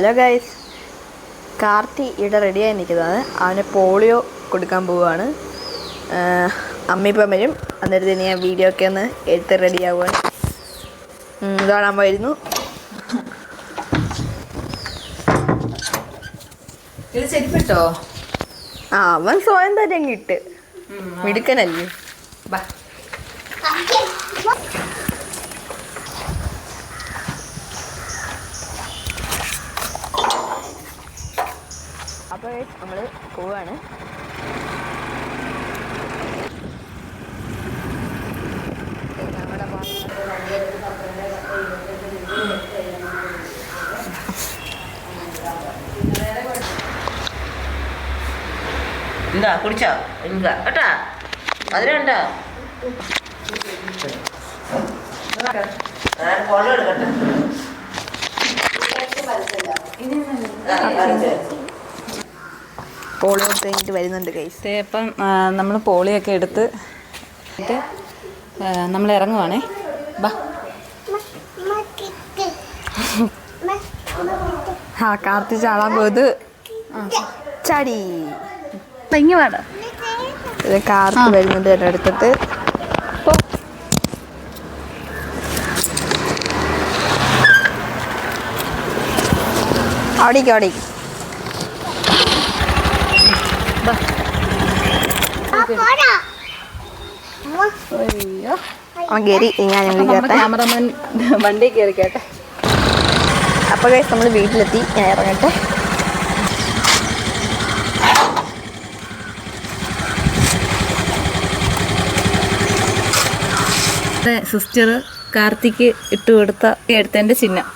Hello guys Karti ഇവിടെ റെഡിയായി നിൽക്കുന്നതാണ് അവന് പോളിയോ കൊടുക്കാൻ പോവുകയാണ്. അമ്മിപ്പം വരും. അന്നേരത്തെ ഞാൻ വീഡിയോ ഒക്കെ ഒന്ന് എടുത്ത് റെഡി ആവുകയാണ്. പോയിരുന്നു. ഇത് ചെരുപ്പിട്ടോ? ആ അവൻ സ്വയം തന്നെ ഇട്ട്. മിടുക്കനല്ലേ? ബാ. അപ്പോൾ നമ്മൾ പോവാണ്. എന്താ കുടിച്ചോ? എന്താ? കേട്ടാ? മധുരമുണ്ടോ ഫോണോ ഫോട്ടോ എടുക്കട്ടെ. പോളിയോ കഴിഞ്ഞിട്ട് വരുന്നുണ്ട് കൈസ് ദേ ഇപ്പം നമ്മൾ പോളിയൊക്കെ എടുത്ത് നമ്മൾ ഇറങ്ങുവാണേ. ബാ. ആ കാർത്തി ചാടാൻ പോയത്. ചടി. തെങ്ങി വേണം ഇത് കാർത്തി വരുന്നുണ്ട് എന്റെ അടുത്തിട്ട് അവിടേക്ക് അവിടേക്ക് അയ്യോ. അവൻ കയറി ഞാൻ ക്യാമറമാൻ വണ്ടി കയറി കേട്ടെ. അപ്പോൾ കഴിച്ച് നമ്മൾ വീട്ടിലെത്തി. ഞാൻ ഇറങ്ങട്ടെ. സിസ്റ്റർ കാർത്തിക്ക് ഇട്ട് കൊടുത്ത എടുത്തതിന്റെ ചിഹ്നം.